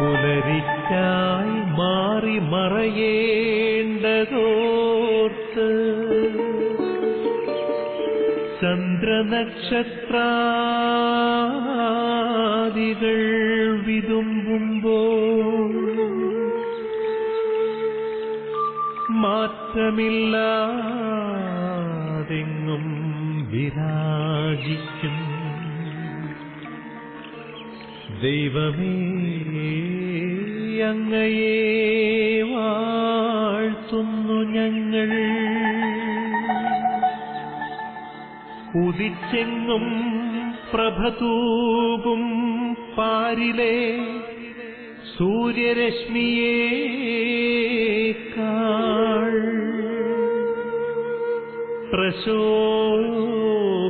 പുലരിക്കായി മാറി മറയേണ്ടതോർത്ത് ചന്ദ്രനക്ഷത്രാദികൾ വിതുമ്പുമ്പോൾ മാറ്റമില്ലാതെങ്ങും വിരാജിക്കും. ദൈവമേ അങ്ങയെ വാഴ്ത്തുന്നു ഞങ്ങൾ. ഉദിച്ചെങ്ങും പ്രഭതൂകും പാരിലെ സൂര്യരശ്മിയേക്കാൾ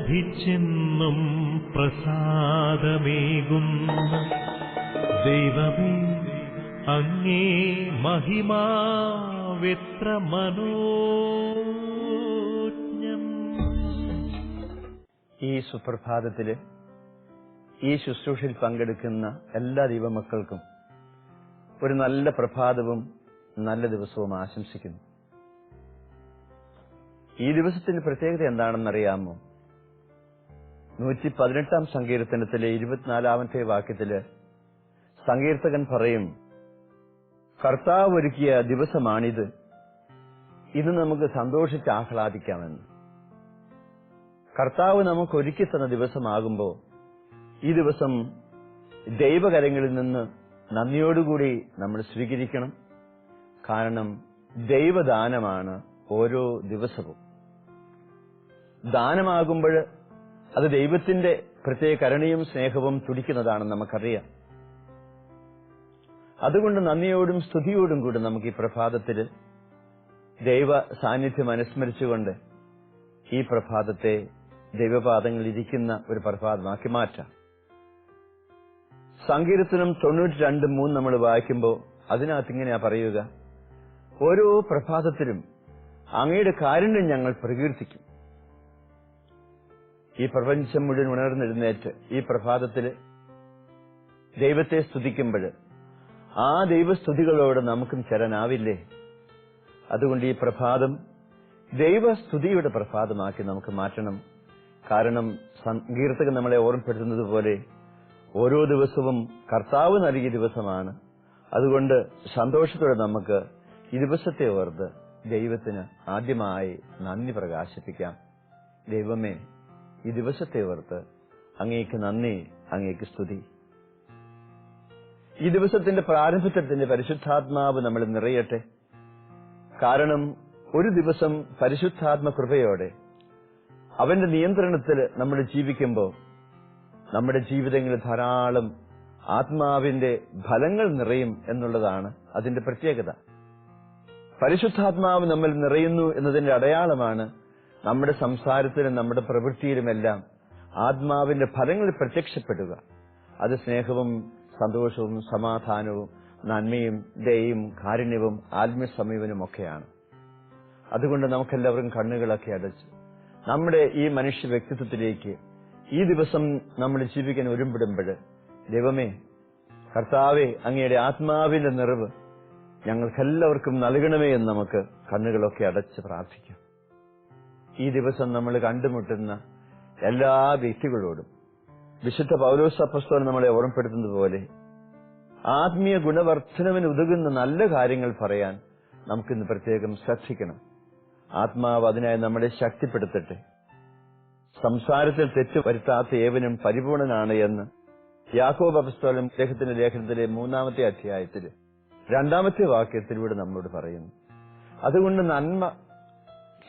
പ്രശോഭിച്ചെന്നും പ്രസാദമേകുന്ന ദൈവമേ അങ്ങേ മഹിമാവെത്ര മനോജ്ഞം ഈ സുപ്രഭാതത്തിൽ ഈ ശുശ്രൂഷയിൽ പങ്കെടുക്കുന്ന എല്ലാ ദൈവമക്കൾക്കും ഒരു നല്ല പ്രഭാതവും നല്ല ദിവസവും ആശംസിക്കുന്നു. ഈ ദിവസത്തിന്റെ പ്രത്യേകത എന്താണെന്നറിയാമോ? നൂറ്റി പതിനെട്ടാം സങ്കീർത്തനത്തിലെ ഇരുപത്തിനാലാമത്തെ വാക്യത്തിൽ സങ്കീർത്തകൻ പറയും കർത്താവ് ഒരുക്കിയ ദിവസമാണിത്. ഇത് നമുക്ക് സന്തോഷിച്ച് ആഹ്ലാദിക്കാമെന്ന്. കർത്താവ് നമുക്ക് ഒരുക്കി തന്ന ദിവസമാകുമ്പോൾ ഈ ദിവസം ദൈവകരങ്ങളിൽ നിന്ന് നന്ദിയോടുകൂടി നമ്മൾ സ്വീകരിക്കണം. കാരണം ദൈവദാനമാണ് ഓരോ ദിവസവും. ദാനമാകുമ്പോൾ അത് ദൈവത്തിന്റെ പ്രത്യേക കരുണയും സ്നേഹവും തുടിക്കുന്നതാണെന്ന് നമുക്കറിയാം. അതുകൊണ്ട് നന്ദിയോടും സ്തുതിയോടും കൂടി നമുക്ക് ഈ പ്രഭാതത്തിൽ ദൈവ സാന്നിധ്യം അനുസ്മരിച്ചുകൊണ്ട് ഈ പ്രഭാതത്തെ ദൈവപാദങ്ങളിൽ ഇരിക്കുന്ന ഒരു പ്രഭാതമാക്കി മാറ്റാം. സങ്കീർത്തനം തൊണ്ണൂറ്റി രണ്ട് മൂന്ന് നമ്മൾ വായിക്കുമ്പോൾ അതിനകത്ത് ഇങ്ങനെയാ പറയുക. ഓരോ പ്രഭാതത്തിലും അങ്ങയുടെ കാരുണ്യം ഞങ്ങൾ പ്രകീർത്തിക്കും. ഈ പ്രപഞ്ചം മുഴുവൻ ഉണർന്നെഴുന്നേറ്റ് ഈ പ്രഭാതത്തിൽ ദൈവത്തെ സ്തുതിക്കുമ്പോൾ ആ ദൈവസ്തുതികളോട് നമുക്കും ചേരാനാവില്ലേ? അതുകൊണ്ട് ഈ പ്രഭാതം ദൈവസ്തുതിയുടെ പ്രഭാതമാക്കി നമുക്ക് മാറ്റണം. കാരണം സങ്കീർത്തകൻ നമ്മളെ ഓർമ്മപ്പെടുത്തുന്നത് പോലെ ഓരോ ദിവസവും കർത്താവ് നൽകിയ ദിവസമാണ്. അതുകൊണ്ട് സന്തോഷത്തോടെ നമുക്ക് ഈ ദിവസത്തെ ഓർത്ത് ദൈവത്തിന് ആദ്യമായി നന്ദി പ്രകാശിപ്പിക്കാം. ദൈവമേ ഈ ദിവസത്തെ ഓർത്ത് അങ്ങേക്ക് നന്ദി അങ്ങേക്ക് സ്തുതി. ഈ ദിവസത്തിന്റെ പ്രാരംഭത്തിന്റെ പരിശുദ്ധാത്മാവ് നമ്മൾ നിറയട്ടെ. കാരണം ഒരു ദിവസം പരിശുദ്ധാത്മ കൃപയോടെ അവന്റെ നിയന്ത്രണത്തിൽ നമ്മൾ ജീവിക്കുമ്പോൾ നമ്മുടെ ജീവിതങ്ങളിൽ ധാരാളം ആത്മാവിന്റെ ഫലങ്ങൾ നിറയും എന്നുള്ളതാണ് അതിന്റെ പ്രത്യേകത. പരിശുദ്ധാത്മാവ് നമ്മൾ നിറയുന്നു എന്നതിന്റെ അടയാളമാണ് നമ്മുടെ സംസാരത്തിലും നമ്മുടെ പ്രവൃത്തിയിലുമെല്ലാം ആത്മാവിന്റെ ഫലങ്ങൾ പ്രത്യക്ഷപ്പെടുക. അത് സ്നേഹവും സന്തോഷവും സമാധാനവും നന്മയും ദയയും കാരുണ്യവും ആത്മീയ സമീപനും ഒക്കെയാണ്. അതുകൊണ്ട് നമുക്കെല്ലാവരും കണ്ണുകളൊക്കെ അടച്ച് നമ്മുടെ ഈ മനുഷ്യ വ്യക്തിത്വത്തിലേക്ക് ഈ ദിവസം നമ്മൾ ജീവിക്കാൻ ഒരുമ്പിടുമ്പോൾ ദൈവമേ കർത്താവെ അങ്ങയുടെ ആത്മാവിന്റെ നിറവ് ഞങ്ങൾക്കെല്ലാവർക്കും നൽകണമേ എന്ന് നമുക്ക് കണ്ണുകളൊക്കെ അടച്ച് പ്രാർത്ഥിക്കാം. ഈ ദിവസം നമ്മൾ കണ്ടുമുട്ടുന്ന എല്ലാ വ്യക്തികളോടും വിശുദ്ധ പൗലോസ് അപ്പസ്തോലൻ നമ്മളെ ഓർമ്മപ്പെടുത്തുന്നത് പോലെ ആത്മീയ ഗുണവർദ്ധനവിന് ഉതകുന്ന നല്ല കാര്യങ്ങൾ പറയാൻ നമുക്കിന്ന് പ്രത്യേകം ശ്രദ്ധിക്കണം. ആത്മാവ് അതിനായി നമ്മളെ ശക്തിപ്പെടുത്തട്ടെ. സംസാരത്തിൽ തെറ്റ് വരുത്താത്ത ഏവനും പരിപൂർണനാണ് എന്ന് യാക്കോബ് അപസ്തോലം അദ്ദേഹത്തിന്റെ ലേഖനത്തിലെ മൂന്നാമത്തെ അധ്യായത്തിൽ രണ്ടാമത്തെ വാക്യത്തിലൂടെ നമ്മളോട് പറയുന്നു. അതുകൊണ്ട് നന്മ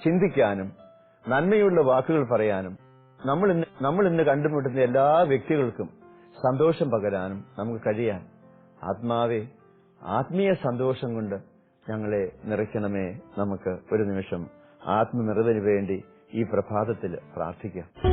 ചിന്തിക്കാനും നന്മയുള്ള വാക്കുകൾ പറയാനും നമ്മൾ ഇന്ന് നമ്മൾ ഇന്ന് കണ്ടുമുട്ടുന്ന എല്ലാ വ്യക്തികൾക്കും സന്തോഷം പകരാനും നമുക്ക് കഴിയാൻ. ആത്മാവെ ആത്മീയ സന്തോഷം കൊണ്ട് ഞങ്ങളെ നിറയ്ക്കണമേ നമുക്ക് ഒരു നിമിഷം. ആത്മനിറവിന് വേണ്ടി ഈ പ്രഭാതത്തിൽ പ്രാർത്ഥിക്കാം.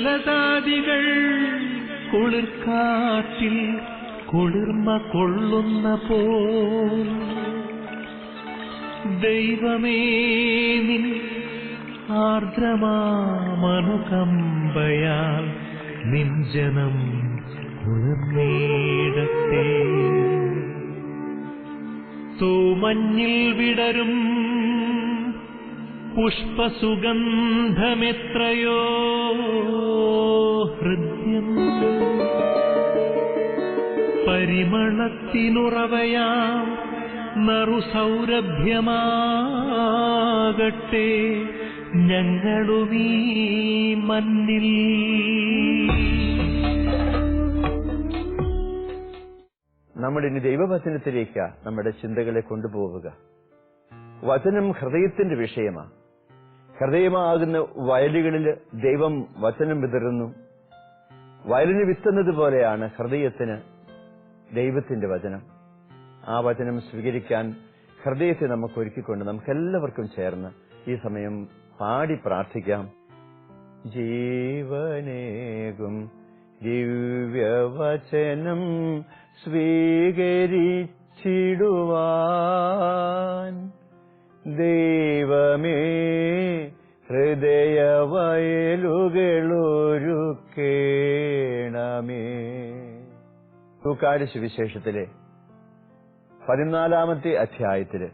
വൃക്ഷലതാദികൾ കുളിർക്കാറ്റിൽ കുളിർമ കൊള്ളുന്ന പോൽ. ദൈവമേ നിൻ ആർദ്രമാമനുകമ്പയാൽ നിൻ ജനം തൂമഞ്ഞിൽ വിടരും പുഷ്പസുഗന്ധമെത്രയോ പരിമളത്തിനുറവയാം. നറുസൗരഭ്യമാകട്ടെ ഞങ്ങളുമീ മണ്ണിൽ. നമ്മുടെ ഇനി ദൈവവചനത്തിലേക്ക് നമ്മുടെ ചിന്തകളെ കൊണ്ടുപോവുക. വചനം ഹൃദയത്തിന്റെ വിഷയമാണ് ഹൃദയമാകുന്ന വയലുകളിൽ ദൈവം വചനം വിതറുന്നു. വയലിന് വിത്തുന്നത് പോലെയാണ് ഹൃദയത്തിന് ദൈവത്തിന്റെ വചനം. ആ വചനം സ്വീകരിക്കാൻ ഹൃദയത്തെ നമുക്ക് ഒരുക്കിക്കൊണ്ട് നമുക്ക് എല്ലാവർക്കും ചേർന്ന് ഈ സമയം പാടി പ്രാർത്ഥിക്കാം. ജീവനേകും ദിവ്യവചനം സ്വീകരിച്ചിടുവാൻ. ദൈവമേ ഹൃദയവയലുകളൊരുക്കേണമേ തൂക്കാട് സുവിശേഷത്തിലെ പതിനാലാമത്തെ അധ്യായത്തിൽ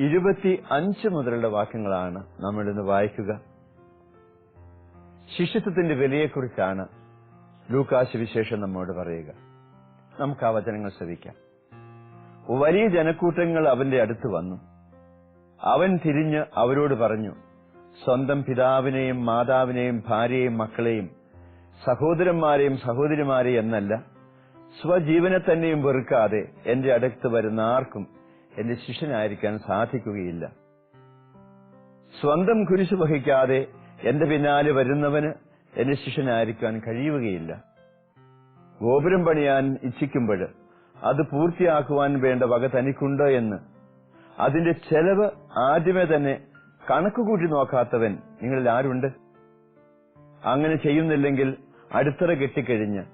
ഇരുപത്തി അഞ്ച് മുതലുള്ള വാക്യങ്ങളാണ് നമ്മൾ ഇന്ന് വായിക്കുക. ശിഷ്യത്വത്തിന്റെ വിലയെക്കുറിച്ചാണ് ലൂക്കാശ് വിശേഷം നമ്മോട് പറയുക. നമുക്ക് ആ വചനങ്ങൾ ശ്രവിക്കാം. വലിയ ജനക്കൂട്ടങ്ങൾ അവന്റെ അടുത്ത് വന്നു. അവൻ തിരിഞ്ഞ് അവരോട് പറഞ്ഞു സ്വന്തം പിതാവിനെയും മാതാവിനെയും ഭാര്യയെയും മക്കളെയും സഹോദരന്മാരെയും സഹോദരിമാരെയും എന്നല്ല സ്വജീവനെ തന്നെയും വെറുക്കാതെ എന്റെ അടുത്ത് വരുന്ന ആർക്കും എന്റെ ശിഷ്യനായിരിക്കാൻ സാധിക്കുകയില്ല. സ്വന്തം കുരിശ് വഹിക്കാതെ എന്റെ പിന്നാലെ വരുന്നവന് എന്റെ ശിഷ്യനായിരിക്കാൻ കഴിയുകയില്ല. ഗോപുരം പണിയാൻ ഇച്ഛിക്കുമ്പോൾ അത് പൂർത്തിയാക്കുവാൻ വേണ്ട വക തനിക്കുണ്ടോ എന്ന് അതിന്റെ ചെലവ് ആദ്യമേ തന്നെ കണക്കുകൂട്ടി നോക്കാത്തവൻ നിങ്ങളിൽ ആരുണ്ട്? അങ്ങനെ ചെയ്യുന്നില്ലെങ്കിൽ അടിത്തറ കെട്ടിക്കഴിഞ്ഞ്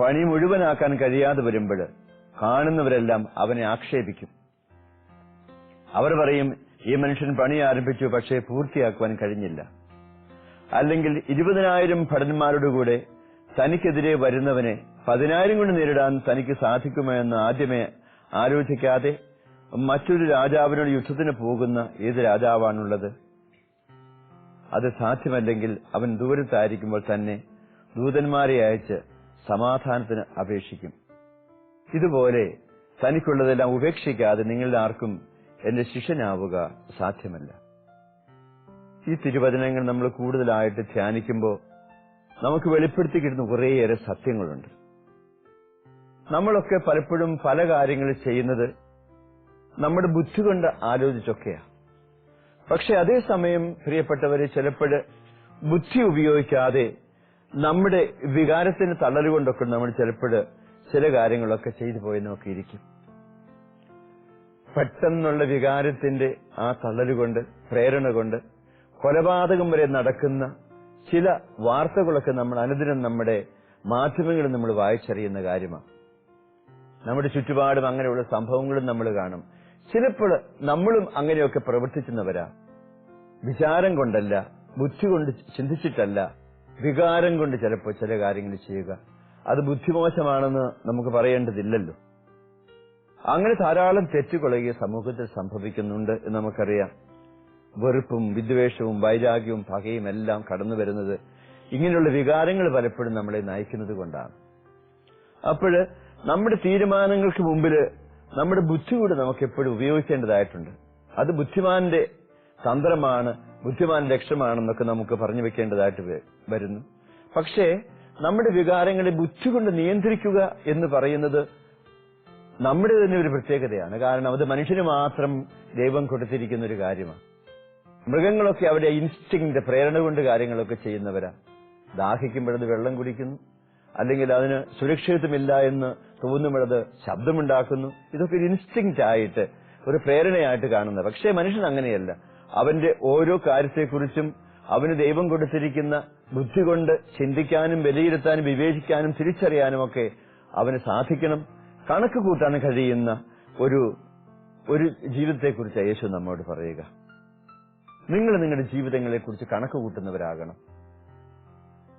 പണി മുഴുവനാക്കാൻ കഴിയാതെ വരുമ്പോൾ കാണുന്നവരെല്ലാം അവനെ ആക്ഷേപിക്കും. അവർ പറയും ഈ മനുഷ്യൻ പണി ആരംഭിച്ചു പക്ഷേ പൂർത്തിയാക്കുവാൻ കഴിഞ്ഞില്ല. അല്ലെങ്കിൽ ഇരുപതിനായിരം ഭടന്മാരോടുകൂടെ തനിക്കെതിരെ വരുന്നവനെ പതിനായിരം കൊണ്ട് നേരിടാൻ തനിക്ക് സാധിക്കുമോ എന്ന് ആദ്യമേ ആലോചിക്കാതെ മറ്റൊരു രാജാവിനോട് യുദ്ധത്തിന് പോകുന്ന ഏത് രാജാവാണുള്ളത്? അത് സാധ്യമല്ലെങ്കിൽ അവൻ ദൂരത്തായിരിക്കുമ്പോൾ തന്നെ ദൂതന്മാരെ അയച്ച് സമാധാനത്തിന് അപേക്ഷിക്കും. ഇതുപോലെ തനിക്കുള്ളതെല്ലാം ഉപേക്ഷിക്കാതെ നിങ്ങളുടെ ആർക്കും എന്റെ ശിഷ്യനാവുക സാധ്യമല്ല. ഈ തിരുവചനങ്ങൾ നമ്മൾ കൂടുതലായിട്ട് ധ്യാനിക്കുമ്പോൾ നമുക്ക് വെളിപ്പെടുത്തി കിട്ടുന്ന കുറേയേറെ സത്യങ്ങളുണ്ട്. നമ്മളൊക്കെ പലപ്പോഴും പല കാര്യങ്ങൾ ചെയ്യുന്നത് നമ്മുടെ ബുദ്ധി കൊണ്ട് ആലോചിച്ചൊക്കെയാ. പക്ഷെ അതേസമയം പ്രിയപ്പെട്ടവരെ ചിലപ്പോൾ ബുദ്ധി ഉപയോഗിക്കാതെ നമ്മുടെ വികാരത്തിന് തളരുകൊണ്ടൊക്കെ നമ്മൾ ചിലപ്പോൾ ചില കാര്യങ്ങളൊക്കെ ചെയ്തു പോയി നോക്കിയിരിക്കും. പെട്ടെന്നുള്ള വികാരത്തിന്റെ ആ തളരുകൊണ്ട് പ്രേരണ കൊണ്ട് കൊലപാതകം വരെ നടക്കുന്ന ചില വാർത്തകളൊക്കെ നമ്മൾ അനുദിനം നമ്മുടെ മാധ്യമങ്ങളിൽ നമ്മൾ വായിച്ചറിയുന്ന കാര്യമാണ്. നമ്മുടെ ചുറ്റുപാടും അങ്ങനെയുള്ള സംഭവങ്ങളും നമ്മൾ കാണും. ചിലപ്പോൾ നമ്മളും അങ്ങനെയൊക്കെ പ്രവർത്തിക്കുന്നവരാ. വിചാരം കൊണ്ടല്ല ബുദ്ധി കൊണ്ട് ചിന്തിച്ചിട്ടല്ല. വികാരം കൊണ്ട് ചിലപ്പോൾ ചില കാര്യങ്ങൾ ചെയ്യുക. അത് ബുദ്ധിമോശമാണെന്ന് നമുക്ക് പറയേണ്ടതില്ലല്ലോ. അങ്ങനെ ധാരാളം തെറ്റുകളൊക്കെ സമൂഹത്തിൽ സംഭവിക്കുന്നുണ്ട് എന്ന് നമുക്കറിയാം. വെറുപ്പും വിദ്വേഷവും വൈരാഗ്യവും പകയും എല്ലാം കടന്നു വരുന്നത് ഇങ്ങനെയുള്ള വികാരങ്ങൾ പലപ്പോഴും നമ്മളെ നയിക്കുന്നത് കൊണ്ടാണ്. അപ്പോഴ് നമ്മുടെ തീരുമാനങ്ങൾക്ക് മുമ്പിൽ നമ്മുടെ ബുദ്ധി കൂടെ നമുക്ക് എപ്പോഴും ഉപയോഗിക്കേണ്ടതായിട്ടുണ്ട്. അത് ബുദ്ധിമാന്റെ തന്ത്രമാണ് ബുദ്ധിമാൻ ലക്ഷ്യമാണെന്നൊക്കെ നമുക്ക് പറഞ്ഞു വെക്കേണ്ടതായിട്ട് വരുന്നു. പക്ഷേ നമ്മുടെ വികാരങ്ങളെ ബുദ്ധി കൊണ്ട് നിയന്ത്രിക്കുക എന്ന് പറയുന്നത് നമ്മുടെ തന്നെ ഒരു പ്രത്യേകതയാണ്. കാരണം അത് മനുഷ്യന് മാത്രം ദൈവം കൊടുത്തിരിക്കുന്ന ഒരു കാര്യമാണ്. മൃഗങ്ങളൊക്കെ അവരുടെ ഇൻസ്റ്റിങ്ങിന്റെ പ്രേരണ കൊണ്ട് കാര്യങ്ങളൊക്കെ ചെയ്യുന്നവരാ. ദാഹിക്കുമ്പോഴത് വെള്ളം കുടിക്കുന്നു. അല്ലെങ്കിൽ അതിന് സുരക്ഷിതമില്ല എന്ന് തോന്നുമ്പോഴത് ശബ്ദമുണ്ടാക്കുന്നു. ഇതൊക്കെ ഒരു ഇൻസ്റ്റിങ് ആയിട്ട് ഒരു പ്രേരണയായിട്ട് കാണുന്നത്. പക്ഷേ മനുഷ്യൻ അങ്ങനെയല്ല. അവന്റെ ഓരോ കാര്യത്തെക്കുറിച്ചും അവന് ദൈവം കൊടുത്തിരിക്കുന്ന ബുദ്ധി കൊണ്ട് ചിന്തിക്കാനും വിലയിരുത്താനും വിവേചിക്കാനും തിരിച്ചറിയാനും ഒക്കെ അവന് സാധിക്കണം. കണക്ക് കൂട്ടാൻ കഴിയുന്ന ഒരു ഒരു ജീവിതത്തെക്കുറിച്ച് യേശു നമ്മോട് പറയുക. നിങ്ങൾ നിങ്ങളുടെ ജീവിതങ്ങളെ കുറിച്ച് കണക്ക് കൂട്ടുന്നവരാകണം.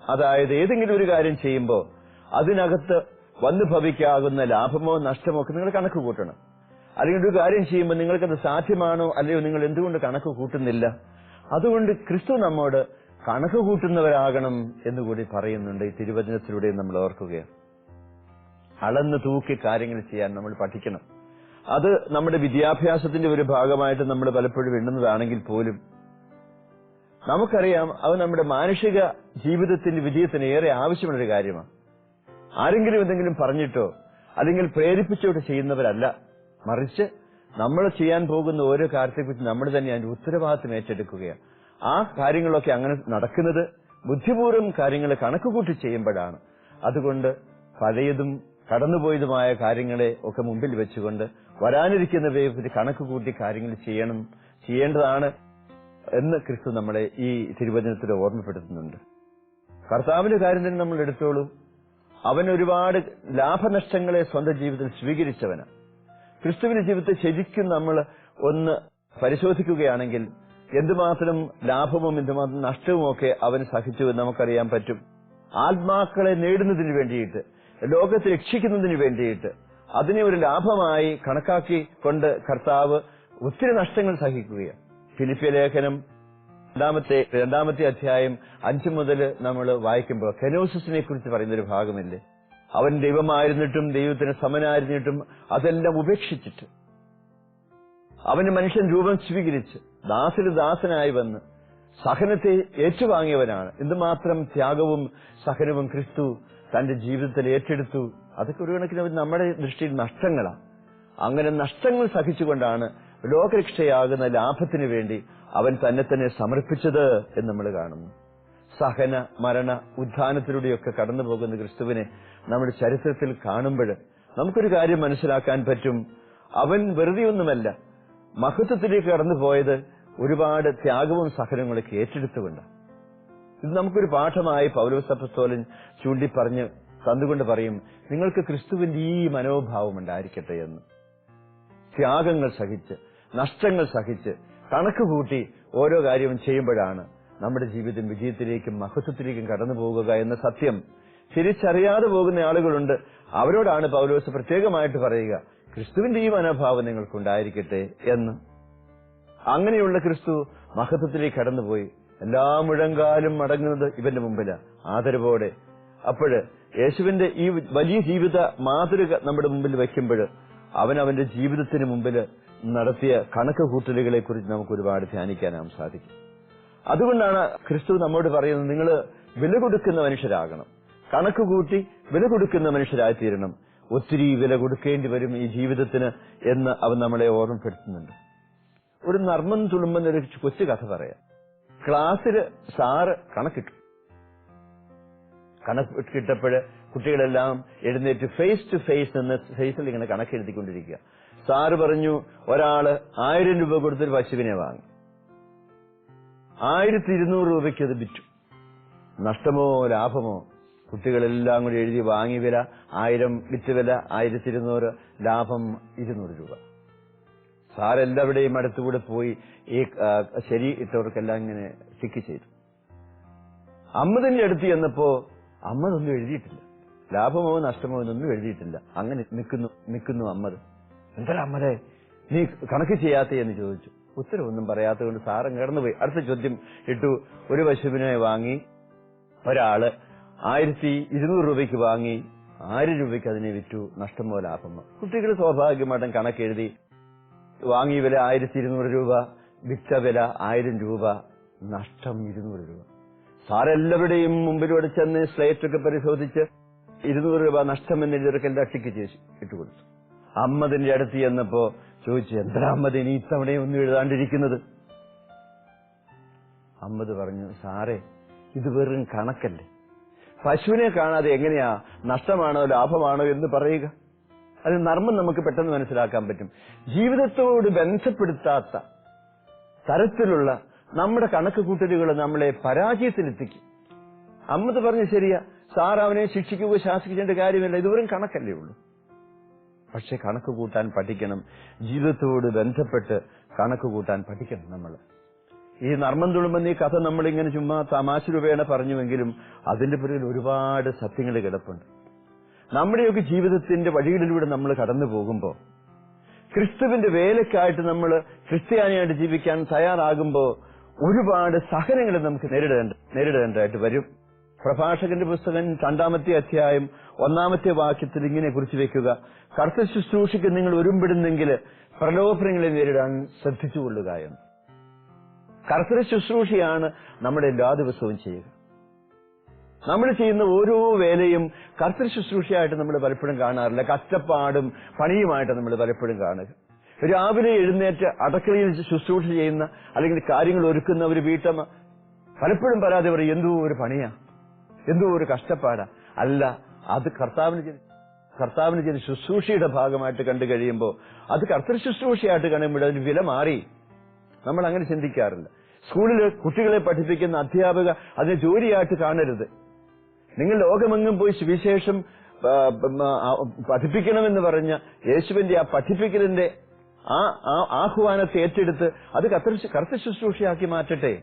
അതായത് ഏതെങ്കിലും ഒരു കാര്യം ചെയ്യുമ്പോൾ അതിനകത്ത് വന്നു ഭവിക്കാകുന്ന ലാഭമോ നഷ്ടമോ ഒക്കെ നിങ്ങൾ കണക്ക് കൂട്ടണം. അല്ലെങ്കിൽ ഒരു കാര്യം ചെയ്യുമ്പോൾ നിങ്ങൾക്കത് സാധ്യമാണോ? അല്ലയോ നിങ്ങൾ എന്തുകൊണ്ട് കണക്ക് കൂട്ടുന്നില്ല? അതുകൊണ്ട് ക്രിസ്തു നമ്മോട് കണക്ക് കൂട്ടുന്നവരാകണം എന്നുകൂടി പറയുന്നുണ്ട്. ഈ തിരുവചനത്തിലൂടെ നമ്മൾ ഓർക്കുകയാണ്. അളന്ന് തൂക്കി കാര്യങ്ങൾ ചെയ്യാൻ നമ്മൾ പഠിക്കണം. അത് നമ്മുടെ വിദ്യാഭ്യാസത്തിന്റെ ഒരു ഭാഗമായിട്ട് നമ്മൾ പലപ്പോഴും എണ്ണുന്നതാണെങ്കിൽ പോലും നമുക്കറിയാം അത് നമ്മുടെ മാനുഷിക ജീവിതത്തിന്റെ വിജയത്തിന് ഏറെ ആവശ്യമുള്ളൊരു കാര്യമാണ്. ആരെങ്കിലും എന്തെങ്കിലും പറഞ്ഞിട്ടോ അല്ലെങ്കിൽ പ്രേരിപ്പിച്ചോട്ട് ചെയ്യുന്നവരല്ല. മറിച്ച് നമ്മൾ ചെയ്യാൻ പോകുന്ന ഓരോ കാര്യത്തെക്കുറിച്ച് നമ്മൾ തന്നെ അതിന്റെ ഉത്തരവാദിത്വം ഏറ്റെടുക്കുകയാണ്. ആ കാര്യങ്ങളൊക്കെ അങ്ങനെ നടക്കുന്നത് ബുദ്ധിപൂർവം കാര്യങ്ങൾ കണക്കുകൂട്ടി ചെയ്യുമ്പോഴാണ്. അതുകൊണ്ട് പഴയതും കടന്നുപോയതുമായ കാര്യങ്ങളെ ഒക്കെ മുമ്പിൽ വെച്ചുകൊണ്ട് വരാനിരിക്കുന്നവയെ പറ്റി കണക്ക് കൂട്ടി കാര്യങ്ങൾ ചെയ്യണം ചെയ്യേണ്ടതാണ് എന്ന് ക്രിസ്തു നമ്മളെ ഈ തിരുവചനത്തിൽ ഓർമ്മപ്പെടുത്തുന്നുണ്ട്. കർത്താവിന്റെ കാര്യം തന്നെ നമ്മൾ എടുത്തോളൂ. അവൻ ഒരുപാട് ലാഭനഷ്ടങ്ങളെ സ്വന്തം ജീവിതത്തിൽ സ്വീകരിച്ചവനാണ്. ക്രിസ്തുവിന്റെ ജീവിതത്തെ ശരിക്കും നമ്മൾ ഒന്ന് പരിശോധിക്കുകയാണെങ്കിൽ എന്തുമാത്രം ലാഭവും എന്തുമാത്രം നഷ്ടവും ഒക്കെ അവൻ സഹിച്ചു എന്ന് നമുക്കറിയാൻ പറ്റും. ആത്മാക്കളെ നേടുന്നതിന് വേണ്ടിയിട്ട് ലോകത്തെ രക്ഷിക്കുന്നതിന് വേണ്ടിയിട്ട് അതിനെ ഒരു ലാഭമായി കണക്കാക്കി കൊണ്ട് കർത്താവ് ഒത്തിരി നഷ്ടങ്ങൾ സഹിക്കുകയാണ്. ഫിലിപ്പിയ ലേഖനം രണ്ടാമത്തെ രണ്ടാമത്തെ അധ്യായം അഞ്ചു മുതൽ നമ്മൾ വായിക്കുമ്പോൾ കെനോസിസിനെ കുറിച്ച് പറയുന്ന ഒരു ഭാഗമില്ലേ? അവൻ ദൈവമായിരുന്നിട്ടും ദൈവത്തിന് സമനായിരുന്നിട്ടും അതെല്ലാം ഉപേക്ഷിച്ചിട്ട്. അവന് മനുഷ്യൻ രൂപം സ്വീകരിച്ച് ദാസിന് ദാസനായി വന്ന് സഹനത്തെ ഏറ്റുവാങ്ങിയവനാണ്. എന്തുമാത്രം ത്യാഗവും സഹനവും ക്രിസ്തു തന്റെ ജീവിതത്തിൽ ഏറ്റെടുത്തു. അതൊക്കെ ഒരു കണക്കിന് നമ്മുടെ ദൃഷ്ടിയിൽ നഷ്ടങ്ങളാണ് അങ്ങനെ നഷ്ടങ്ങൾ സഹിച്ചുകൊണ്ടാണ് ലോകരക്ഷയാകുന്ന ലാഭത്തിന് വേണ്ടി അവൻ തന്നെ തന്നെ സമർപ്പിച്ചത് എന്ന് നമ്മൾ കാണുന്നു. സഹന മരണ ഉദ്ധാനത്തിലൂടെയൊക്കെ കടന്നു പോകുന്ന ക്രിസ്തുവിനെ നമ്മുടെ ചരിത്രത്തിൽ കാണുമ്പോൾ നമുക്കൊരു കാര്യം മനസ്സിലാക്കാൻ പറ്റും. അവൻ വെറുതെ ഒന്നുമല്ല മഹത്വത്തിലേക്ക് കടന്നുപോയത് ഒരുപാട് ത്യാഗവും സഹനങ്ങളൊക്കെ ഏറ്റെടുത്തുകൊണ്ട്. ഇത് നമുക്കൊരു പാഠമായി പൗലോസപ്പസ്തോലൻ ചൂണ്ടിപ്പറഞ്ഞ് തന്നുകൊണ്ട് പറയും നിങ്ങൾക്ക് ക്രിസ്തുവിന്റെ ഈ മനോഭാവം ഉണ്ടായിരിക്കട്ടെ എന്ന്. ത്യാഗങ്ങൾ സഹിച്ച് നഷ്ടങ്ങൾ സഹിച്ച് കണക്ക് കൂട്ടി ഓരോ കാര്യവും ചെയ്യുമ്പോഴാണ് നമ്മുടെ ജീവിതം വിജയത്തിലേക്കും മഹത്വത്തിലേക്കും കടന്നു പോകുക എന്ന സത്യം. തിരിച്ചറിയാതെ പോകുന്ന ആളുകളുണ്ട്. അവരോടാണ് പൗലോസ് പ്രത്യേകമായിട്ട് പറയുക ക്രിസ്തുവിന്റെ ഈ മനോഭാവം നിങ്ങൾക്കുണ്ടായിരിക്കട്ടെ എന്ന്. അങ്ങനെയുള്ള ക്രിസ്തു മഹത്വത്തിലേക്ക് കടന്നുപോയി. എല്ലാ മുഴങ്കാലും മടങ്ങുന്നത് ഇവന്റെ മുമ്പില ആദരവോടെ. അപ്പോഴ് യേശുവിന്റെ ഈ വലിയ ജീവിത മാതൃക നമ്മുടെ മുമ്പിൽ വയ്ക്കുമ്പോൾ അവൻ അവന്റെ ജീവിതത്തിന് മുമ്പിൽ നടത്തിയ കണക്ക് കൂട്ടലുകളെ കുറിച്ച് നമുക്ക് ഒരുപാട് ധ്യാനിക്കാനാവും സാധിക്കും. അതുകൊണ്ടാണ് ക്രിസ്തു നമ്മോട് പറയുന്നത് നിങ്ങൾ വില കൊടുക്കുന്ന മനുഷ്യരാകണം. കണക്ക് കൂട്ടി വില കൊടുക്കുന്ന മനുഷ്യരായിത്തീരണം. ഒത്തിരി വില കൊടുക്കേണ്ടി വരും ഈ ജീവിതത്തിന് എന്ന് അവൻ നമ്മളെ ഓർമ്മപ്പെടുത്തുന്നുണ്ട്. ഒരു നർമ്മം തുളുമ്പുന്ന ഒരു കൊച്ചു കഥ പറയാം. ക്ലാസ്സിൽ സാറ് കണക്കിട്ടു. കണക്കിട്ടപ്പോഴ് കുട്ടികളെല്ലാം എഴുന്നേറ്റ് ഫേസ് ടു ഫേസ് നിന്ന് ഫേസിൽ ഇങ്ങനെ കണക്കെഴുതിക്കൊണ്ടിരിക്കുക സാറ് പറഞ്ഞു ഒരാൾ ആയിരം രൂപ കൊടുത്തൊരു പശുവിനെ വാങ്ങി. ആയിരത്തി ഇരുന്നൂറ് രൂപയ്ക്ക് അത് വിറ്റു. നഷ്ടമോ ലാഭമോ? കുട്ടികളെല്ലാം കൂടി എഴുതി വാങ്ങി വില ആയിരം വിറ്റ് വില ആയിരത്തി ഇരുന്നൂറ് ലാഭം ഇരുന്നൂറ് രൂപ. സാരെല്ലാവരുടെയും അടുത്തുകൂടെ പോയി ഈ ശരി ഇട്ടവർക്കെല്ലാം ഇങ്ങനെ ടിക്ക് ചെയ്തു. അമ്മതിന്റെ അടുത്ത് ചെന്നപ്പോ അമ്മതൊന്നും എഴുതിയിട്ടില്ല. ലാഭമോ നഷ്ടമോ എന്നൊന്നും എഴുതിയിട്ടില്ല. അങ്ങനെ നിൽക്കുന്നു നിൽക്കുന്നു അമ്മത്. എന്താ അമ്മതെ നീ കണക്ക് ചെയ്യാത്ത എന്ന് ചോദിച്ചു. ഉത്തരവൊന്നും പറയാത്തത് കൊണ്ട് സാറും കടന്നുപോയി. അടുത്ത ചോദ്യം ഇട്ടു. ഒരു പശുവിനെ വാങ്ങി. ഒരാൾ ആയിരത്തി ഇരുന്നൂറ് രൂപയ്ക്ക് വാങ്ങി ആയിരം രൂപയ്ക്ക് അതിനെ വിറ്റു. നഷ്ടം പോലെ ലാഭമോ കുട്ടികൾ സ്വാഭാവികമായിട്ടും കണക്കെഴുതി വാങ്ങിയ വില ആയിരത്തി ഇരുന്നൂറ് രൂപ വിറ്റ വില ആയിരം രൂപ നഷ്ടം ഇരുന്നൂറ് രൂപ. സാറെല്ലാവരുടെയും മുമ്പിലൂടെ ചെന്ന് സ്ലേറ്റ് ഒക്കെ പരിശോധിച്ച് ഇരുന്നൂറ് രൂപ നഷ്ടം എന്നെഴുതിയവർക്കെല്ലാം അട്ടിക്ക് ചേച്ചി ഇട്ടുകൊടുത്തു അമ്മതിന്റെ അടുത്ത് ചെന്നപ്പോ ചോദിച്ചു എന്താ അമ്മത് ഇനി ഇത്തവണയും ഒന്നും എഴുതാണ്ടിരിക്കുന്നത്? അമ്മത് പറഞ്ഞു സാറേ ഇത് വെറും കണക്കല്ലേ. പശുവിനെ കാണാതെ എങ്ങനെയാ നഷ്ടമാണോ ലാഭമാണോ എന്ന് പറയുക? അത് നർമ്മം നമുക്ക് പെട്ടെന്ന് മനസ്സിലാക്കാൻ പറ്റും. ജീവിതത്തോട് ബന്ധപ്പെടുത്താത്ത തരത്തിലുള്ള നമ്മുടെ കണക്ക് കൂട്ടലുകൾ നമ്മളെ പരാജയത്തിലെത്തിക്കും. അമ്മത് പറഞ്ഞ ശരിയാ. സാർ അവനെ ശിക്ഷിക്കുക ശാസിക്കേണ്ട കാര്യമില്ല. ഇതുവരും കണക്കല്ലേ ഉള്ളൂ. പക്ഷെ കണക്ക് കൂട്ടാൻ പഠിക്കണം. ജീവിതത്തോട് ബന്ധപ്പെട്ട് കണക്ക് കൂട്ടാൻ പഠിക്കണം നമ്മൾ. ഈ നർമ്മം തുളുമ്പെന്ന ഈ കഥ നമ്മളിങ്ങനെ ചുമ്മാ തമാശ രൂപേണ പറഞ്ഞുവെങ്കിലും അതിന്റെ പിറകിൽ ഒരുപാട് സത്യങ്ങൾ കിടപ്പുണ്ട്. നമ്മുടെയൊക്കെ ജീവിതത്തിന്റെ വഴികളിലൂടെ നമ്മൾ കടന്നു പോകുമ്പോൾ ക്രിസ്തുവിന്റെ വേലക്കായിട്ട് നമ്മൾ ക്രിസ്ത്യാനിയായിട്ട് ജീവിക്കാൻ തയ്യാറാകുമ്പോൾ ഒരുപാട് സഹനങ്ങൾ നമുക്ക് നേരിടേണ്ട നേരിടേണ്ടതായിട്ട് വരും. പ്രഭാഷകന്റെ പുസ്തകം രണ്ടാമത്തെ അധ്യായം ഒന്നാമത്തെ വാക്യത്തിൽ ഇങ്ങനെ കുറിച്ച് വെക്കുക. കർത്ത ശുശ്രൂഷയ്ക്ക് നിങ്ങൾ ഒരുമ്പിടുന്നെങ്കിൽ പ്രലോഭനങ്ങളെ നേരിടാൻ ശ്രദ്ധിച്ചുകൊള്ളുക എന്ന്. കർത്തൃ ശുശ്രൂഷയാണ് നമ്മൾ എല്ലാ ദിവസവും ചെയ്യുക. നമ്മൾ ചെയ്യുന്ന ഓരോ വേലയും കർത്തൃ ശുശ്രൂഷയായിട്ട് നമ്മൾ പലപ്പോഴും കാണാറില്ല. കഷ്ടപ്പാടും പണിയുമായിട്ട് നമ്മൾ പലപ്പോഴും കാണുക. രാവിലെ എഴുന്നേറ്റ് അടക്കളയിൽ ശുശ്രൂഷ ചെയ്യുന്ന അല്ലെങ്കിൽ കാര്യങ്ങൾ ഒരുക്കുന്ന ഒരു വീട്ടമ്മ പലപ്പോഴും പരാതി പറയും എന്തോ ഒരു പണിയാ? എന്തോ ഒരു കഷ്ടപ്പാടാ? അല്ല അത് കർത്താവിന് ചെയ്ത കർത്താവിന് ചെയ്ത ശുശ്രൂഷയുടെ ഭാഗമായിട്ട് കണ്ടു കഴിയുമ്പോൾ അത് കർത്തൃ ശുശ്രൂഷയായിട്ട് കാണുമ്പോൾ അതിന് വില മാറി. നമ്മൾ അങ്ങനെ ചിന്തിക്കാറില്ല. സ്കൂളിൽ കുട്ടികളെ പഠിപ്പിക്കുന്ന അധ്യാപക അതിനെ ജോലിയായിട്ട് കാണരുത്. നിങ്ങൾ ലോകമെങ്ങും പോയി സുവിശേഷം പഠിപ്പിക്കണമെന്ന് പറഞ്ഞ യേശുവിന്റെ ആ പഠിപ്പിക്കലിന്റെ ആ ആഹ്വാനത്തെ ഏറ്റെടുത്ത് അത് കർത്തൃ ശുശ്രൂഷയാക്കി മാറ്റട്ടെ.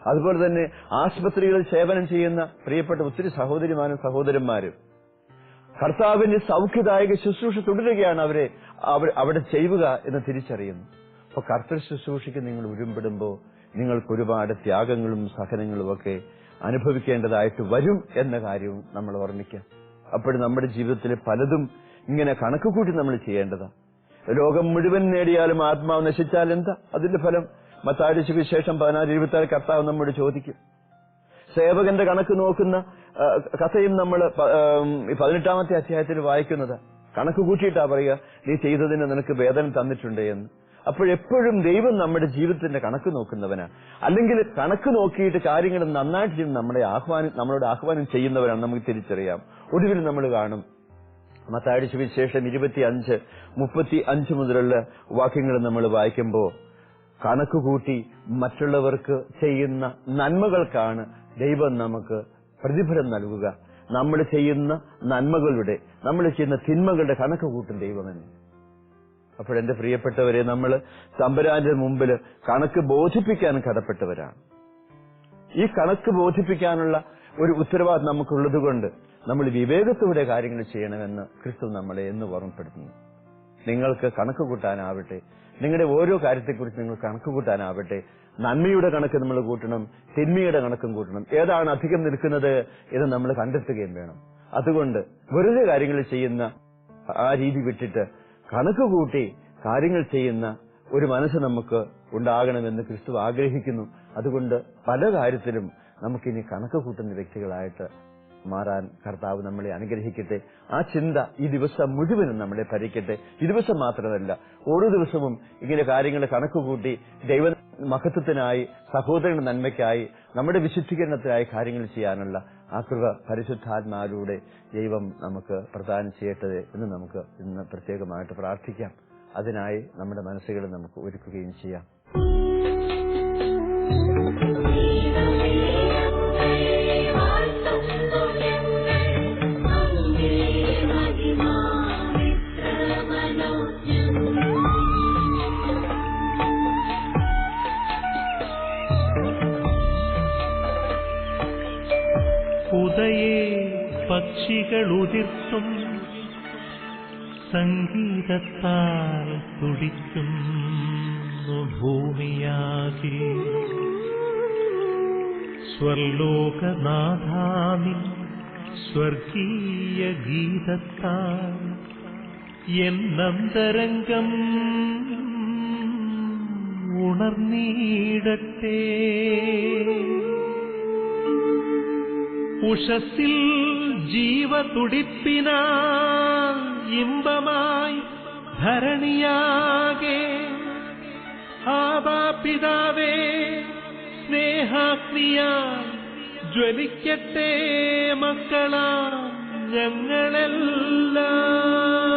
അതുപോലെ തന്നെ ആശുപത്രികളിൽ സേവനം ചെയ്യുന്ന പ്രിയപ്പെട്ട ഒത്തിരി സഹോദരിമാരും സഹോദരന്മാരും. കർത്താവിന്റെ സൗഖ്യദായക ശുശ്രൂഷ തുടരുകയാണ് അവരെ അവിടെ ചെയ്യുക എന്ന് തിരിച്ചറിയുന്നു. അപ്പൊ കർത്തൃ ശുശ്രൂഷയ്ക്ക് നിങ്ങൾ ഉരുമ്പിടുമ്പോൾ നിങ്ങൾക്ക് ഒരുപാട് ത്യാഗങ്ങളും സഹനങ്ങളും ഒക്കെ അനുഭവിക്കേണ്ടതായിട്ട് വരും എന്ന കാര്യവും നമ്മൾ ഓർമ്മിക്കാം അപ്പോൾ നമ്മുടെ ജീവിതത്തിൽ പലതും ഇങ്ങനെ കണക്ക് കൂട്ടി നമ്മൾ ചെയ്യേണ്ടതാ. ലോകം മുഴുവൻ നേടിയാലും ആത്മാവ് നശിച്ചാൽ എന്താ? അതിന്റെ ഫലം മത്താഴ്ചയ്ക്ക് ശേഷം പതിനാറ് ഇരുപത്തി കർത്താവ് നമ്മോട് ചോദിക്കും. സേവകന്റെ കണക്ക് നോക്കുന്ന കഥയും നമ്മൾ പതിനെട്ടാമത്തെ അധ്യായത്തിൽ വായിക്കുന്നത്. കണക്ക് കൂട്ടിയിട്ടാ പറയുക നീ ചെയ്തതിന് നിനക്ക് വേദന തന്നിട്ടുണ്ട് എന്ന്. അപ്പോഴെപ്പോഴും ദൈവം നമ്മുടെ ജീവിതത്തിന്റെ കണക്ക് നോക്കുന്നവനാണ് അല്ലെങ്കിൽ കണക്ക് നോക്കിയിട്ട് കാര്യങ്ങൾ നന്നായിട്ട് ചെയ്യുന്ന നമ്മളെ ആഹ്വാനം നമ്മളോട് ആഹ്വാനം ചെയ്യുന്നവരാണ് നമുക്ക് തിരിച്ചറിയാം. ഒടുവിൽ നമ്മൾ കാണും. മത്താടി സുവിശേഷം ഇരുപത്തി അഞ്ച് മുപ്പത്തി അഞ്ച് മുതലുള്ള വാക്യങ്ങൾ നമ്മൾ വായിക്കുമ്പോൾ കണക്ക് കൂട്ടി മറ്റുള്ളവർക്ക് ചെയ്യുന്ന നന്മകൾക്കാണ് ദൈവം നമുക്ക് പ്രതിഫലം നൽകുക. നമ്മൾ ചെയ്യുന്ന നന്മകളുടെ നമ്മൾ ചെയ്യുന്ന തിന്മകളുടെ കണക്ക് കൂട്ടും ദൈവമെന്ന് അപ്പോൾ എന്റെ പ്രിയപ്പെട്ടവരെ നമ്മൾ തമ്പുരാന്റെ മുമ്പിൽ കണക്ക് ബോധിപ്പിക്കാൻ കടപ്പെട്ടവരാണ്. ഈ കണക്ക് ബോധിപ്പിക്കാനുള്ള ഒരു ഉത്തരവാദിത്വം നമുക്കുള്ളത് കൊണ്ട് നമ്മൾ വിവേകത്തോടെ കാര്യങ്ങൾ ചെയ്യണമെന്ന് ക്രിസ്തു നമ്മളെ എന്ന് ഓർമ്മപ്പെടുത്തുന്നു. നിങ്ങൾക്ക് കണക്ക് കൂട്ടാനാവട്ടെ നിങ്ങളുടെ ഓരോ കാര്യത്തെക്കുറിച്ച് നിങ്ങൾ കണക്ക് കൂട്ടാനാവട്ടെ നന്മയുടെ കണക്ക് നമ്മൾ കൂട്ടണം തിന്മയുടെ കണക്കും കൂട്ടണം ഏതാണ് അധികം നിൽക്കുന്നത് എന്ന് നമ്മൾ കണ്ടെത്തുകയും വേണം. അതുകൊണ്ട് വെറുതെ കാര്യങ്ങൾ ചെയ്യുന്ന ആ രീതി വിട്ടിട്ട് കണക്ക് കൂട്ടി കാര്യങ്ങൾ ചെയ്യുന്ന ഒരു മനസ്സ് നമുക്ക് ഉണ്ടാകണമെന്ന് ക്രിസ്തു ആഗ്രഹിക്കുന്നു. അതുകൊണ്ട് പല കാര്യത്തിലും നമുക്കിനി കണക്ക് കൂട്ടുന്ന വ്യക്തികളായിട്ട് മാറാൻ കർത്താവ് നമ്മളെ അനുഗ്രഹിക്കട്ടെ. ആ ചിന്ത ഈ ദിവസം മുഴുവനും നമ്മളെ ഭരിക്കട്ടെ. ഈ ദിവസം മാത്രമല്ല ഓരോ ദിവസവും ഇങ്ങനെ കാര്യങ്ങൾ കണക്കുകൂട്ടി ദൈവ മഹത്വത്തിനായി സഹോദരന്റെ നന്മയ്ക്കായി നമ്മുടെ വിശുദ്ധീകരണത്തിനായി കാര്യങ്ങൾ ചെയ്യാനുള്ള ആ കൃപ പരിശുദ്ധാത്മാവിലൂടെ ദൈവം നമുക്ക് പ്രദാനം ചെയ്യട്ടെ എന്ന് നമുക്ക് ഇന്ന് പ്രത്യേകമായിട്ട് പ്രാർത്ഥിക്കാം. അതിനായി നമ്മുടെ മനസ്സുകളെ നമുക്ക് ഒരുക്കുകയും ചെയ്യാം. പക്ഷികൾ ഉതിർത്തും സംഗീതത്താൽ തുടിക്കുന്നു ഭൂമിയാകെ. സ്വർലോകനാഥാമി സ്വർഗീയ ഗീതത്താൽ എന്നന്തരംഗം ഉണർന്നീടട്ടെ. ഉഷസിൽ ജീവതുടിപ്പിന ഇമ്പമായി ധരണിയാകെ. ആവാപിതാവേ സ്നേഹാഗ്നിയാൽ ജ്വലിക്കട്ടെ മക്കളാ ഞങ്ങളെല്ലാം.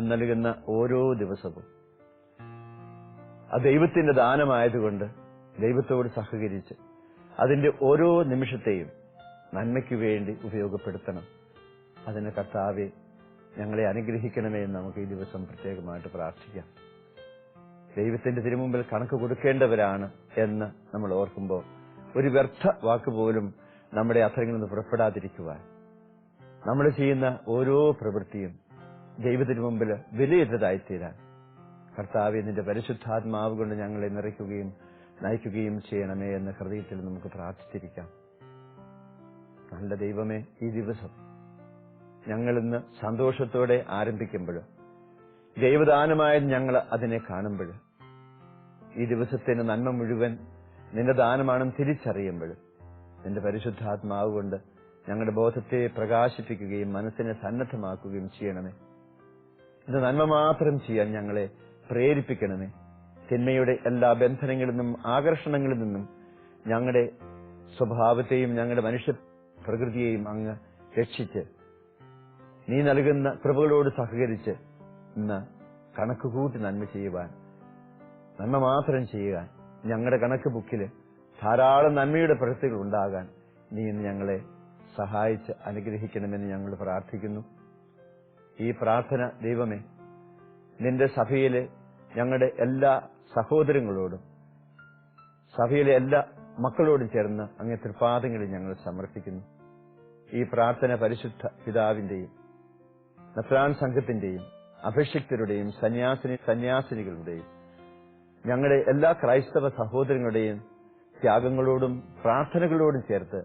നൽകുന്ന ഓരോ ദിവസവും. ആ ദൈവത്തിന്റെ ദാനമായതുകൊണ്ട് ദൈവത്തോട് സഹകരിച്ച് അതിന്റെ ഓരോ നിമിഷത്തെയും നന്മയ്ക്ക് വേണ്ടി ഉപയോഗപ്പെടുത്തണം. അതിന് കർത്താവെ ഞങ്ങളെ അനുഗ്രഹിക്കണമേ എന്ന് നമുക്ക് ഈ ദിവസം പ്രത്യേകമായിട്ട് പ്രാർത്ഥിക്കാം. ദൈവത്തിന്റെ തിരുമുമ്പിൽ കണക്ക് കൊടുക്കേണ്ടവരാണ് എന്ന് നമ്മൾ ഓർക്കുമ്പോൾ ഒരു വ്യർത്ഥ വാക്ക് പോലും നമ്മുടെ അധരങ്ങളിൽ നിന്ന് പുറപ്പെടാതിരിക്കുവാൻ നമ്മൾ ചെയ്യുന്ന ഓരോ പ്രവൃത്തിയും ദൈവത്തിന് മുമ്പിൽ വിലയേറ്റതായിത്തീരാൻ കർത്താവ് നിന്റെ പരിശുദ്ധാത്മാവ് കൊണ്ട് ഞങ്ങളെ നിറയ്ക്കുകയും നയിക്കുകയും ചെയ്യണമേ എന്ന ഹൃദയത്തിൽ നമുക്ക് പ്രാർത്ഥിച്ചിരിക്കാം. നല്ല ദൈവമേ ഈ ദിവസം ഞങ്ങൾ ഇന്ന് സന്തോഷത്തോടെ ആരംഭിക്കുമ്പോൾ ദൈവദാനമായ ഞങ്ങൾ അതിനെ കാണുമ്പോൾ ഈ ദിവസത്തിന് നന്മ മുഴുവൻ നിന്റെ ദാനമാണെന്ന് തിരിച്ചറിയുമ്പോൾ നിന്റെ പരിശുദ്ധാത്മാവ് കൊണ്ട് ഞങ്ങളുടെ ബോധത്തെ പ്രകാശിപ്പിക്കുകയും മനസ്സിനെ സന്നദ്ധമാക്കുകയും ചെയ്യണമേ. ഇത് നന്മ മാത്രം ചെയ്യാൻ ഞങ്ങളെ പ്രേരിപ്പിക്കണമേ. തിന്മയുടെ എല്ലാ ബന്ധനങ്ങളിൽ നിന്നും ആകർഷണങ്ങളിൽ നിന്നും ഞങ്ങളുടെ സ്വഭാവത്തെയും ഞങ്ങളുടെ മനുഷ്യ പ്രകൃതിയെയും അങ്ങ് രക്ഷിച്ച് നീ നൽകുന്ന കൃപകളോട് സഹകരിച്ച് ഇന്ന് കണക്ക് കൂട്ടി നന്മ ചെയ്യുവാൻ നന്മ മാത്രം ചെയ്യുവാൻ ഞങ്ങളുടെ കണക്ക് ബുക്കിൽ ധാരാളം നന്മയുടെ പ്രവൃത്തികൾ ഉണ്ടാകാൻ നീ ഇന്ന് ഞങ്ങളെ സഹായിച്ച് അനുഗ്രഹിക്കണമെന്ന് ഞങ്ങൾ പ്രാർത്ഥിക്കുന്നു. ഈ പ്രാർത്ഥന ദൈവമേ നിന്റെ സഭയിലെ ഞങ്ങളുടെ എല്ലാ സഹോദരങ്ങളോടും സഭയിലെ എല്ലാ മക്കളോടും ചേർന്ന് അങ്ങേ തൃപാദങ്ങളിൽ ഞങ്ങൾ സമർപ്പിക്കുന്നു. ഈ പ്രാർത്ഥന പരിശുദ്ധ പിതാവിന്റെയും നഫ്രാൻ സംഘത്തിന്റെയും അഭിഷിക്തരുടെയും സന്യാസിനി സന്യാസിനികളുടെയും ഞങ്ങളുടെ എല്ലാ ക്രൈസ്തവ സഹോദരങ്ങളുടെയും ത്യാഗങ്ങളോടും പ്രാർത്ഥനകളോടും ചേർത്ത്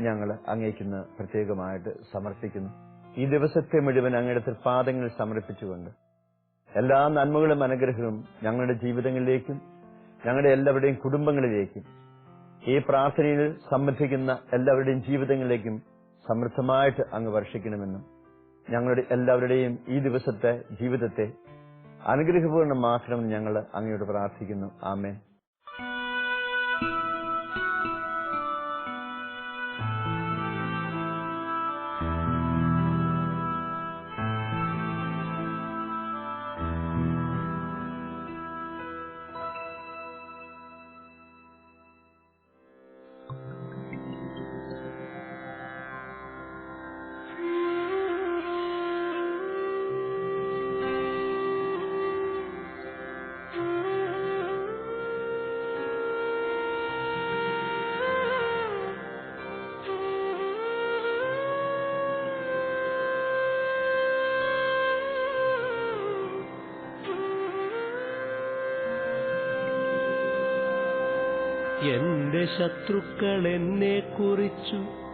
ഞങ്ങൾ അങ്ങേക്കുന്ന പ്രത്യേകമായിട്ട് സമർപ്പിക്കുന്നു. ഈ ദിവസത്തെ മുഴുവൻ അങ്ങയുടെ തൃപ്പാദങ്ങൾ സമർപ്പിച്ചുകൊണ്ട് എല്ലാ നന്മകളും അനുഗ്രഹവും ഞങ്ങളുടെ ജീവിതങ്ങളിലേക്കും ഞങ്ങളുടെ എല്ലാവരുടെയും കുടുംബങ്ങളിലേക്കും ഈ പ്രാർത്ഥനയിൽ സംബന്ധിക്കുന്ന എല്ലാവരുടെയും ജീവിതങ്ങളിലേക്കും സമൃദ്ധമായിട്ട് അങ്ങ് വർഷിക്കണമെന്നും ഞങ്ങളുടെ എല്ലാവരുടെയും ഈ ദിവസത്തെ ജീവിതത്തെ അനുഗ്രഹപൂർണമാക്കണമെന്ന് ഞങ്ങൾ അങ്ങയോട് പ്രാർത്ഥിക്കുന്നു. ആമേ ശത്രുക്കൾ എന്നെ കുറിച്ചു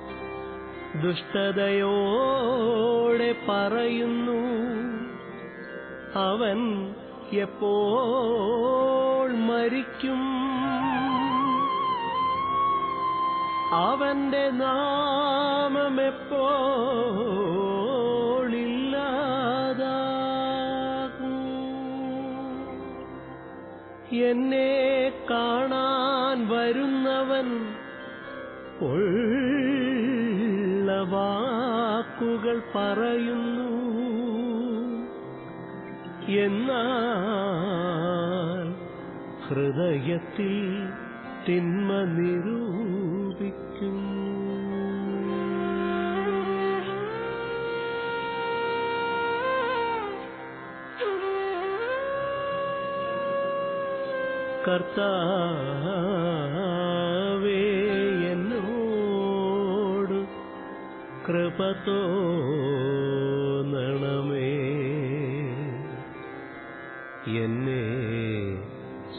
ദുഷ്ടതയോടെ പറയുന്നു. അവൻ എപ്പോൾ മരിക്കും? അവന്റെ നാമം എപ്പോൾ എന്നെ കാണാൻ വരുന്നവൻ വാക്കുകൾ പറയുന്നു. എന്നാൽ ഹൃദയത്തിൽ തിന്മ നിരൂപിക്കും കർത്താവേ എന്നോട് കൃപ തോന്നണമേ. എന്നെ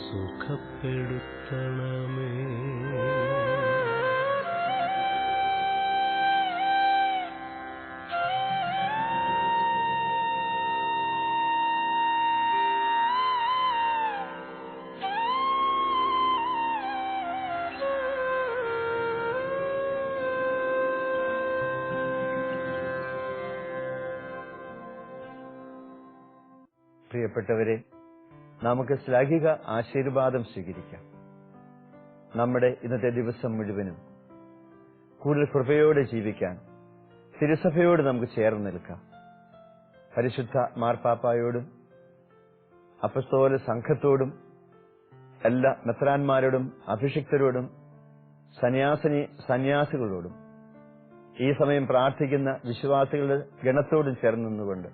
സുഖപ്പെടുത്തണമേ പ്രിയപ്പെട്ടവരെ നമുക്ക് ശ്ലാഘിക ആശീർവാദം സ്വീകരിക്കാം. നമ്മുടെ ഇന്നത്തെ ദിവസം മുഴുവനും കൂടുതൽ കൃപയോടെ ജീവിക്കാൻ തിരുസഭയോട് നമുക്ക് ചേർന്ന് നിൽക്കാം. പരിശുദ്ധ മാർപ്പാപ്പായോടും അപ്പസ്തോല സംഘത്തോടും എല്ലാ മെത്രാന്മാരോടും അഭിഷിക്തരോടും സന്യാസിനി സന്യാസികളോടും ഈ സമയം പ്രാർത്ഥിക്കുന്ന വിശ്വാസികളുടെ ഗണത്തോടും ചേർന്ന് നിന്നുകൊണ്ട്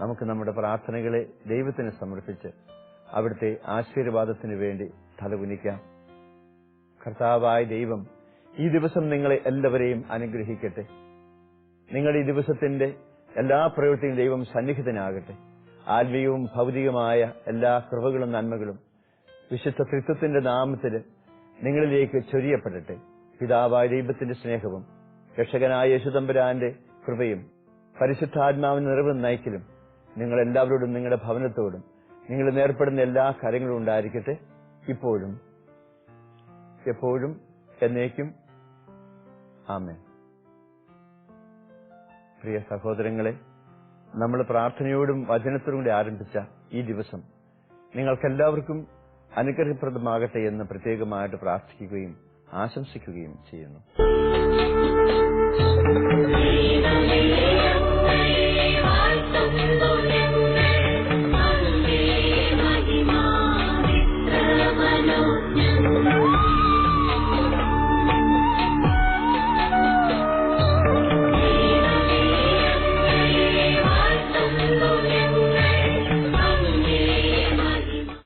നമുക്ക് നമ്മുടെ പ്രാർത്ഥനകളെ ദൈവത്തിന് സമർപ്പിച്ച് അവിടുത്തെ ആശീർവാദത്തിന് വേണ്ടി തലകുനിക്കാം. കർത്താവായ ദൈവം ഈ ദിവസം നിങ്ങളെ എല്ലാവരെയും അനുഗ്രഹിക്കട്ടെ. നിങ്ങൾ ഈ ദിവസത്തിന്റെ എല്ലാ പ്രവൃത്തിയും ദൈവം സന്നിഹിതനാകട്ടെ. ആത്മീയവും ഭൗതികമായ എല്ലാ കൃപകളും നന്മകളും വിശുദ്ധ തൃത്വത്തിന്റെ നാമത്തിൽ നിങ്ങളിലേക്ക് ചൊരിയപ്പെടട്ടെ. പിതാവായ ദൈവത്തിന്റെ സ്നേഹവും രക്ഷകനായ യശുതമ്പരാന്റെ കൃപയും പരിശുദ്ധാത്മാവിന് നിറവ് നയിക്കലും നിങ്ങൾ എല്ലാവരോടും നിങ്ങളുടെ ഭവനത്തോടും നിങ്ങൾ നേർപ്പെടുന്ന എല്ലാ കാര്യങ്ങളും ഉണ്ടായിരിക്കട്ടെ. ഇപ്പോഴും എപ്പോഴും എന്നേക്കും. ആമേ പ്രിയ സഹോദരങ്ങളെ നമ്മൾ പ്രാർത്ഥനയോടും വചനത്തോടും കൂടി ആരംഭിച്ച ഈ ദിവസം നിങ്ങൾക്കെല്ലാവർക്കും അനുഗ്രഹപ്രദമാകട്ടെ എന്ന് പ്രത്യേകമായിട്ട് പ്രാർത്ഥിക്കുകയും ആശംസിക്കുകയും ചെയ്യുന്നു.